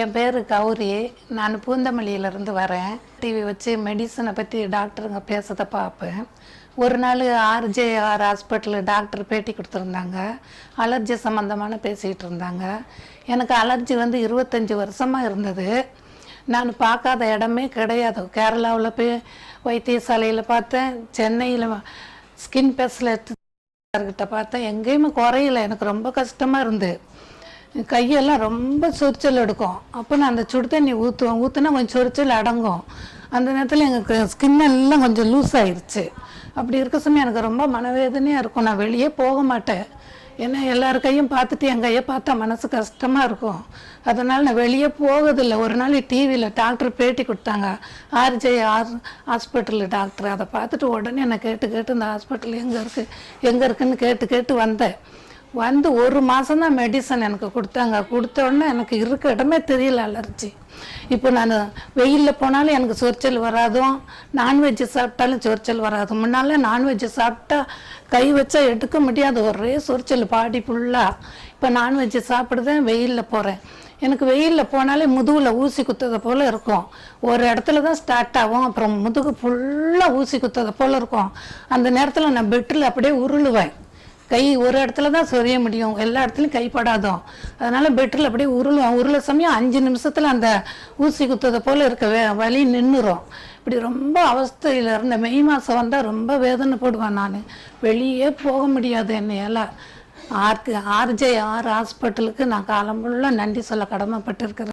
என் பேர் கௌரி. நான் பூந்தமல்லியிலேருந்து வரேன். டிவி வச்சு மெடிசனை பற்றி டாக்டருங்க பேசுறதை பார்ப்பேன் ஒரு நாள் ஆர்ஜேஆர் ஹாஸ்பிட்டலில் டாக்டர் பேட்டி கொடுத்துருந்தாங்க. அலர்ஜி சம்மந்தமான பேசிகிட்டு இருந்தாங்க. எனக்கு அலர்ஜி வந்து இருபத்தஞ்சி வருஷமாக இருந்தது. நான் பார்க்காத இடமே கிடையாது. கேரளாவில் போய் வைத்தியசாலையில் பார்த்தேன். சென்னையில் ஸ்கின் ஸ்பெஷலிஸ்ட் கிட்ட பார்த்தேன். எங்கேயுமே குறையல. எனக்கு ரொம்ப கஷ்டமாக இருந்து. கையெல்லாம் ரொம்ப சொரிச்சல் எடுக்கும். அப்போ நான் அந்த சுடு தண்ணி ஊற்றுவேன் ஊற்றுனா கொஞ்சம் சொரிச்சல் அடங்கும். அந்த நேரத்தில் எனக்கு ஸ்கின் எல்லாம் கொஞ்சம் லூஸ் ஆயிடுச்சு அப்படி இருக்க சமயம் எனக்கு ரொம்ப மனவேதனையாக இருக்கும். நான் வெளியே போக மாட்டேன். ஏன்னா எல்லார் கையும் பார்த்துட்டு என் கையை பார்த்தா மனசு கஷ்டமாக இருக்கும். அதனால் நான் வெளியே போகிறதில்ல ஒரு நாள் டிவியில் டாக்டர் பேட்டி கொடுத்தாங்க. ஆர்ஜே ஆர் ஹாஸ்பிட்டல் டாக்டர் அதை பார்த்துட்டு உடனே நான் கேட்டு கேட்டு இந்த ஹாஸ்பிட்டல் எங்கே இருக்குது எங்கே இருக்குன்னு கேட்டு கேட்டு வந்தேன். வந்து ஒரு மாதம் தான் மெடிசன் எனக்கு கொடுத்தாங்க. கொடுத்த உடனே எனக்கு இருக்க இடமே தெரியல அலர்ஜி. இப்போ நான் வெயிலில் போனாலும் எனக்கு சொரிச்சல் வராதும் நான்வெஜ் சாப்பிட்டாலும் சொரிச்சல் வராது முன்னால் நான்வெஜ் சாப்பிட்டா கை வச்சா எடுக்க முடியாது ஒரே சொரிச்சல் பாடி ஃபுல்லாக இப்போ நான்வெஜ் சாப்பிடுதேன் வெயிலில் போகிறேன் எனக்கு வெயிலில் போனாலே முதுகில் ஊசி குத்ததை போல் இருக்கும். ஒரு இடத்துல தான் ஸ்டார்ட் ஆகும். அப்புறம் முதுகு ஃபுல்லாக ஊசி குத்ததை போல் இருக்கும். அந்த நேரத்தில் நான் பெட்டில் அப்படியே உருளுவேன். கை ஒரு இடத்துல தான் சொரிய முடியும். எல்லா இடத்துலையும் கைப்படாதும். அதனால பெட்டில் அப்படியே உருளும். உருள சமயம் அஞ்சு நிமிஷத்தில் அந்த ஊசி குத்ததை போல் இருக்க வே வலி நின்றுரும் இப்படி ரொம்ப அவஸ்தையில் இருந்த மெய் மாதம் வந்தால் ரொம்ப வேதனை போடுவேன் நான். வெளியே போக முடியாது என்னையால். ஆர்க்கு ஆர்ஜே ஆர் ஹாஸ்பிட்டலுக்கு நான் காலம் ஃபுல்லாக நன்றி சொல்ல கடமைப்பட்டிருக்கிறேன்.